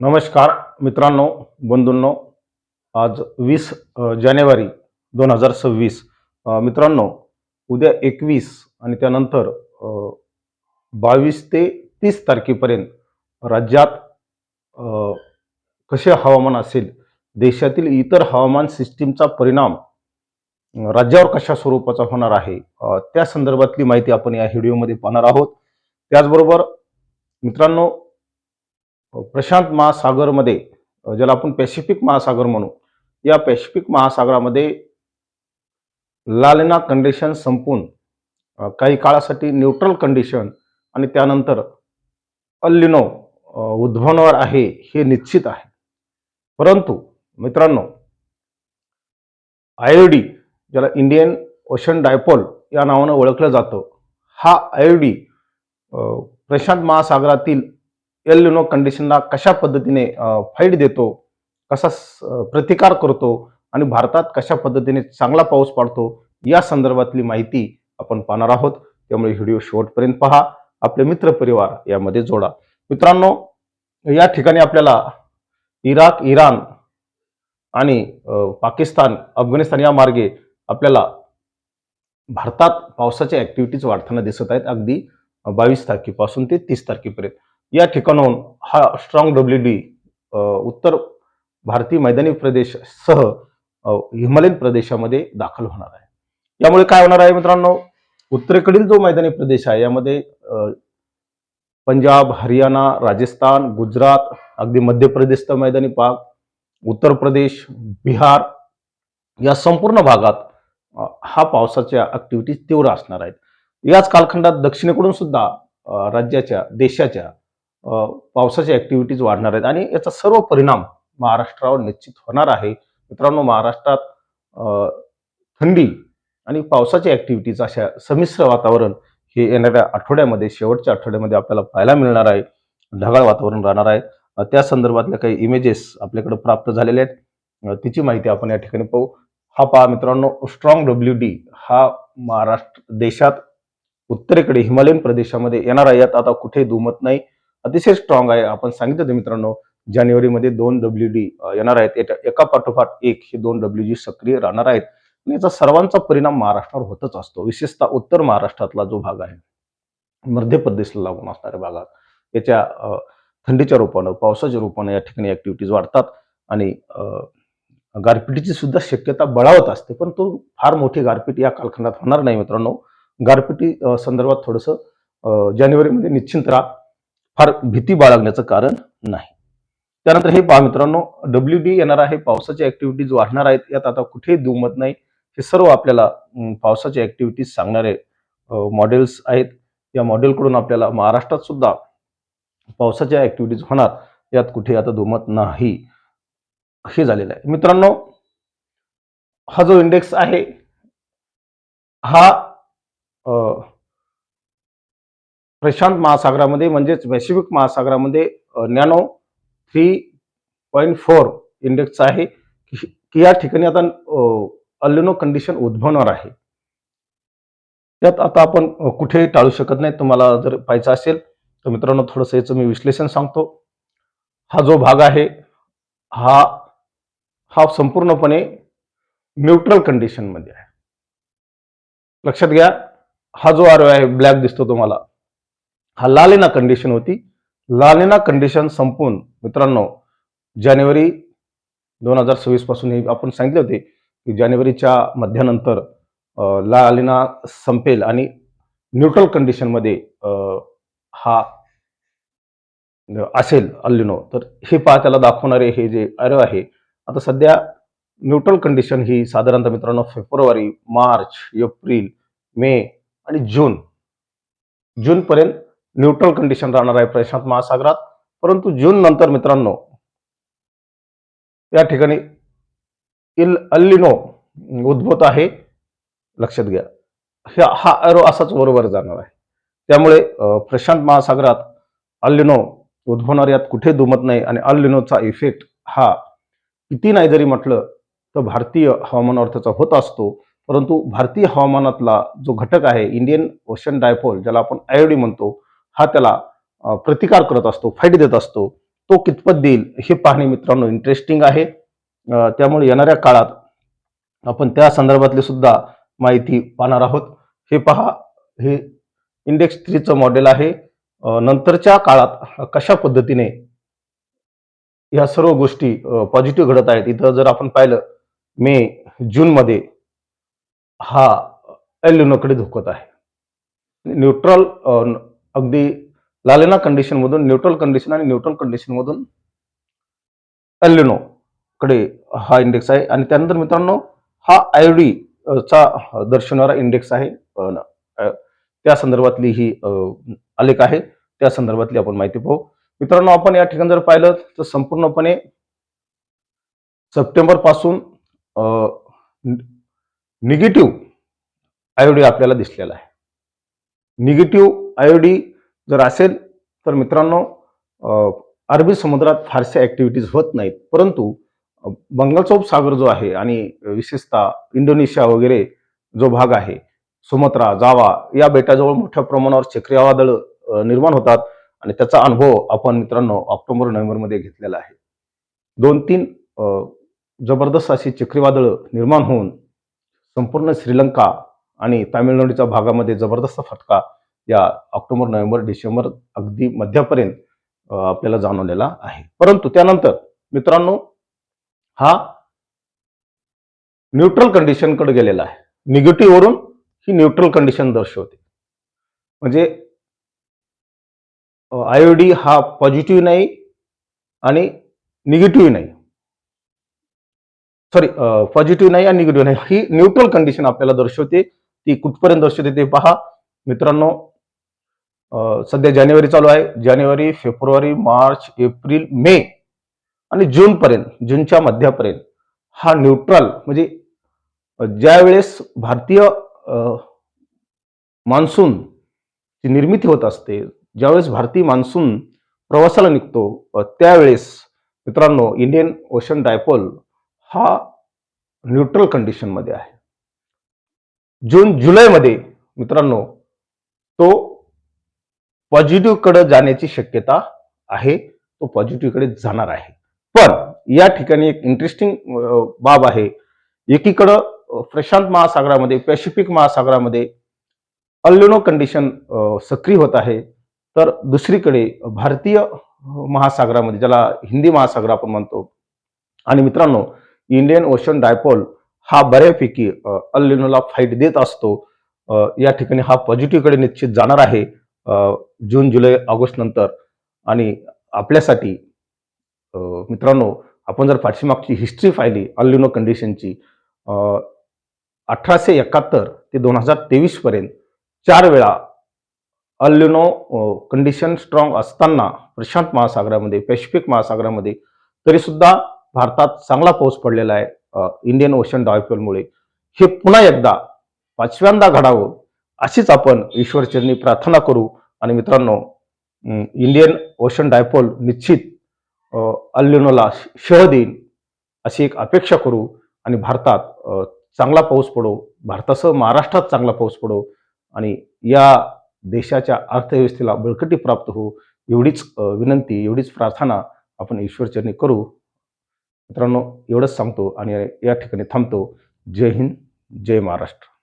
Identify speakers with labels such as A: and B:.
A: नमस्कार मित्रांनो बंधूंनो आज वीस जानेवारी दोन हजार सव्वीस. मित्रांनो उद्या एकवीस आणि त्यानंतर बावीस ते तीस तारखेपर्यंत राज्यात कसे हवामान असेल देशातील इतर हवामान सिस्टीमचा परिणाम राज्यावर कशा स्वरूपाचा होणार आहे त्या संदर्भातली माहिती आपण या व्हिडिओमध्ये पाहणार आहोत. त्याचबरोबर मित्रांनो प्रशांत महासागरमध्ये ज्याला आपण पॅसिफिक महासागर म्हणू या पॅसिफिक महासागरामध्ये लालना कंडिशन संपून काही काळासाठी न्यूट्रल कंडिशन आणि त्यानंतर अल्लिनो उद्भवणार आहे हे निश्चित आहे. परंतु मित्रांनो आयोडी ज्याला इंडियन ओशन डायपोल या नावानं ओळखलं जातं हा आयोडी प्रशांत महासागरातील एल कंडिशनला कशा पद्धतीने फाईट देतो कसा प्रतिकार करतो आणि भारतात कशा पद्धतीने चांगला पाऊस पडतो या संदर्भातली माहिती आपण पाहणार आहोत त्यामुळे व्हिडिओ शेवटपर्यंत पहा आपले मित्र परिवार यामध्ये जोडा मित्रांनो या ठिकाणी आपल्याला इराक इराण आणि पाकिस्तान अफगाणिस्तान या मार्गे आपल्याला भारतात पावसाच्या ऍक्टिव्हिटीज वाढताना दिसत आहेत अगदी बावीस तारखेपासून ते तीस तारखेपर्यंत या ठिकाणाहून हा स्ट्रॉंग डब्ल्यू डी उत्तर भारतीय मैदानी प्रदेश सह हिमालयन प्रदेशामध्ये दाखल होणार आहे. यामुळे काय होणार आहे मित्रांनो? उत्तरेकडील जो मैदानी प्रदेश आहे यामध्ये पंजाब हरियाणा राजस्थान गुजरात अगदी मध्य प्रदेशचा मैदानी भाग उत्तर प्रदेश बिहार या संपूर्ण भागात हा पावसाच्या ऍक्टिव्हिटीज तीव्र असणार आहेत. याच कालखंडात दक्षिणेकडून सुद्धा राज्याच्या देशाच्या पावसाच्या ॲक्टिव्हिटीज वाढणार आहेत. आणि याचा सर्व परिणाम महाराष्ट्रावर निश्चित होणार आहे. मित्रांनो महाराष्ट्रात थंडी आणि पावसाच्या ॲक्टिव्हिटीज अशा संमिश्र वातावरण हे येणाऱ्या आठवड्यामध्ये शेवटच्या आठवड्यामध्ये आपल्याला पाहायला मिळणार आहे. ढगाळ वातावरण राहणार आहे. त्या संदर्भातल्या काही इमेजेस आपल्याकडे प्राप्त झालेले आहेत. तिची माहिती आपण या ठिकाणी पाहू. हा पहा मित्रांनो स्ट्रॉंग डब्ल्यू डी हा महाराष्ट्र देशात उत्तरेकडे हिमालयन प्रदेशामध्ये येणार आहे. यात आता कुठे दुमत नाही. अतिशय स्ट्रॉंग आहे. आपण सांगितलं होतं मित्रांनो जानेवारीमध्ये दोन डब्ल्यू डी येणार आहेत. एका- पाठोपाठ एक हे दोन डब्ल्यू जी सक्रिय राहणार आहेत. आणि याचा सर्वांचा परिणाम महाराष्ट्रावर होतच असतो. विशेषतः उत्तर महाराष्ट्रातला जो भाग आहे मध्य प्रदेशला लागून असणाऱ्या भागात. याच्या थंडीच्या रूपानं पावसाच्या रूपानं या ठिकाणी ऍक्टिव्हिटीज वाढतात. आणि गारपिटीची सुद्धा शक्यता बळावत असते. पण तो फार मोठी गारपीट या कालखंडात होणार नाही मित्रांनो. गारपिटी संदर्भात थोडंसं जानेवारीमध्ये निश्चिंत राहा. फार भीती बाळगण्याचं कारण नाही. त्यानंतर हे पहा मित्रांनो डब्ल्यू डी येणार आहे पावसाच्या ऍक्टिव्हिटीज वाढणार आहेत यात आता कुठेही दुमत नाही. हे सर्व आपल्याला पावसाच्या ऍक्टिव्हिटीज सांगणारे मॉडेल्स आहेत. या मॉडेलकडून आपल्याला महाराष्ट्रात सुद्धा पावसाच्या ऍक्टिव्हिटीज होणार यात कुठे आता दुमत नाही. हे झालेलं आहे. मित्रांनो हा जो इंडेक्स आहे हा प्रशांत महासागरामध्ये म्हणजेच Pacific महासागरामध्ये nino three point four index आहे की या ठिकाणी आता अल्लिनो कंडिशन उद्भवणार आहे. त्यात आता आपण कुठेही टाळू शकत नाही. तुम्हाला जर पाहायचं असेल तर मित्रांनो थोडंसं याचं मी विश्लेषण सांगतो. हा जो भाग आहे हा हा संपूर्णपणे न्यूट्रल कंडिशनमध्ये आहे. लक्षात घ्या हा जो आरो आहे ब्लॅक दिसतो तुम्हाला. हा लालेना कंडिशन होती. लालेना कंडिशन संपून मित्रांनो जानेवारी दोन हजार सव्वीसपासून हे आपण सांगितले होते की जानेवारीच्या मध्यानंतर लालिना लालेना संपेल आणि न्यूट्रल कंडिशनमध्ये हा असेल अल्लिनो. तर हे पहा त्याला दाखवणारे हे जे अरव आहे आता सध्या न्यूट्रल कंडिशन ही साधारणतः मित्रांनो फेब्रुवारी मार्च एप्रिल मे आणि जून जूनपर्यंत न्यूट्रल कंडिशन राहणार आहे प्रशांत महासागरात. परंतु जून नंतर मित्रांनो या ठिकाणी इल अल्लिनो उद्भवत आहे. लक्षात घ्या हा हा अरो असाच बरोबर जाणार आहे. त्यामुळे प्रशांत महासागरात अल्लिनो उद्भवणार यात कुठे दुमत नाही. आणि अल्लिनोचा इफेक्ट हा किती नाही जरी म्हटलं तर भारतीय हवामान अर्थाचा होत असतो. परंतु भारतीय हवामानातला जो घटक आहे इंडियन ओशन डायपोल ज्याला आपण आयोडी म्हणतो हा त्याला प्रतिकार करत असतो फाईट देत असतो. तो कितपत देईल हे पाहणे मित्रांनो इंटरेस्टिंग आहे. त्यामुळे येणाऱ्या काळात आपण त्या संदर्भातली सुद्धा माहिती पाहणार आहोत. हे पहा हे इंडेक्स थ्रीचं मॉडेल आहे. नंतरच्या काळात कशा पद्धतीने या सर्व गोष्टी पॉझिटिव्ह घडत आहेत? इथं जर आपण पाहिलं मे जूनमध्ये हा एल्युनोकडे धोकत आहे. न्यूट्रल अगदी लालेना कंडिशनमधून न्यूट्रल कंडिशन आणि न्यूट्रल कंडिशनमधून एल्युनो कडे हा इंडेक्स आहे. आणि त्यानंतर मित्रांनो हा आयडी चा दर्शवणारा इंडेक्स आहे. त्या संदर्भातली ही आलेख आहे. त्या संदर्भातली आपण माहिती पाहू. मित्रांनो आपण या ठिकाणी जर पाहिलं तर संपूर्णपणे सप्टेंबरपासून निगेटिव्ह आयडी आपल्याला दिसलेला आहे. निगेटिव्ह आयोडी जर असेल तर मित्रांनो अरबी समुद्रात फारशा ॲक्टिव्हिटीज होत नाहीत. परंतु बंगालचा उपसागर जो आहे आणि विशेषतः इंडोनेशिया वगैरे जो भाग आहे सुमत्रा जावा या बेटाजवळ मोठ्या प्रमाणावर चक्रीवादळ निर्माण होतात आणि त्याचा अनुभव आपण मित्रांनो ऑक्टोबर नोव्हेंबरमध्ये घेतलेला आहे. दोन तीन जबरदस्त अशी चक्रीवादळं निर्माण होऊन संपूर्ण श्रीलंका आणि तामिळनाडूच्या भागामध्ये जबरदस्त फटका या ऑक्टोबर नोव्हेंबर डिसेंबर अगदी मध्यापर्यंत आपल्याला जाणवलेला आहे. परंतु त्यानंतर मित्रांनो हा न्यूट्रल कंडिशनकडे गेलेला आहे. निगेटिव्ह वरून ही न्यूट्रल कंडिशन दर्शवते. म्हणजे आयओडी हा पॉझिटिव्ह नाही आणि निगेटिव्ह नाही. सॉरी पॉझिटिव्ह नाही आणि निगेटिव्ह नाही. ही न्यूट्रल कंडिशन आपल्याला दर्शवते. ती कुठपर्यंत दर्शवते ते पहा. मित्रांनो सध्या जानेवारी चालू आहे. जानेवारी फेब्रुवारी मार्च एप्रिल मे आणि जून पर्यंत जूनच्या मध्यापर्यंत हा न्यूट्रल म्हणजे ज्या वेळेस भारतीय मान्सून ची निर्मिती होत असते ज्यावेळेस भारतीय मान्सून प्रवासाला निघतो त्यावेळेस मित्रांनो इंडियन ओशन डायपोल हा न्यूट्रल कंडिशनमध्ये आहे. जून जुलैमध्ये मित्रांनो तो पॉझिटिव्हकडे जाण्याची शक्यता आहे तो पॉझिटिव्हकडे जाणार आहे. पण या ठिकाणी एक इंटरेस्टिंग बाब आहे. एकीकडं प्रशांत महासागरामध्ये पॅसिफिक महासागरामध्ये अल्युनो कंडिशन सक्रिय होत आहे. तर दुसरीकडे भारतीय महासागरामध्ये ज्याला हिंदी महासागर आपण म्हणतो आणि मित्रांनो इंडियन ओशन डायपोल हा बऱ्यापैकी अल्लिनोला फाईट देत असतो. या ठिकाणी हा पॉझिटिव्हकडे निश्चित जाणार आहे जून जुलै ऑगस्ट नंतर. आणि आपल्यासाठी मित्रांनो आपण जर पाठीमागची हिस्ट्री पाहिली अल्लिनो कंडिशनची अठराशे एकाहत्तर ते दोन हजार तेवीस पर्यंत चार वेळा अल्लिनो कंडिशन स्ट्रॉंग असताना प्रशांत महासागरामध्ये पॅसिफिक महासागरामध्ये तरीसुद्धा भारतात चांगला पाऊस पडलेला आहे. इंडियन ओशन डायपोलमुळे हे पुन्हा एकदा पाचव्यांदा घडावं अशीच आपण ईश्वरचरणी प्रार्थना करू. आणि मित्रांनो इंडियन ओशन डायपोल निश्चित अल्युनोला शह देईल अशी एक अपेक्षा करू. आणि भारतात चांगला पाऊस पडो. भारतासह महाराष्ट्रात चांगला पाऊस पडो. आणि या देशाच्या अर्थव्यवस्थेला बळकटी प्राप्त हो. एवढीच विनंती एवढीच प्रार्थना आपण ईश्वरचरणी करू. मित्रांनो एवढंच सांगतो आणि या ठिकाणी थांबतो. जय हिंद जय महाराष्ट्र.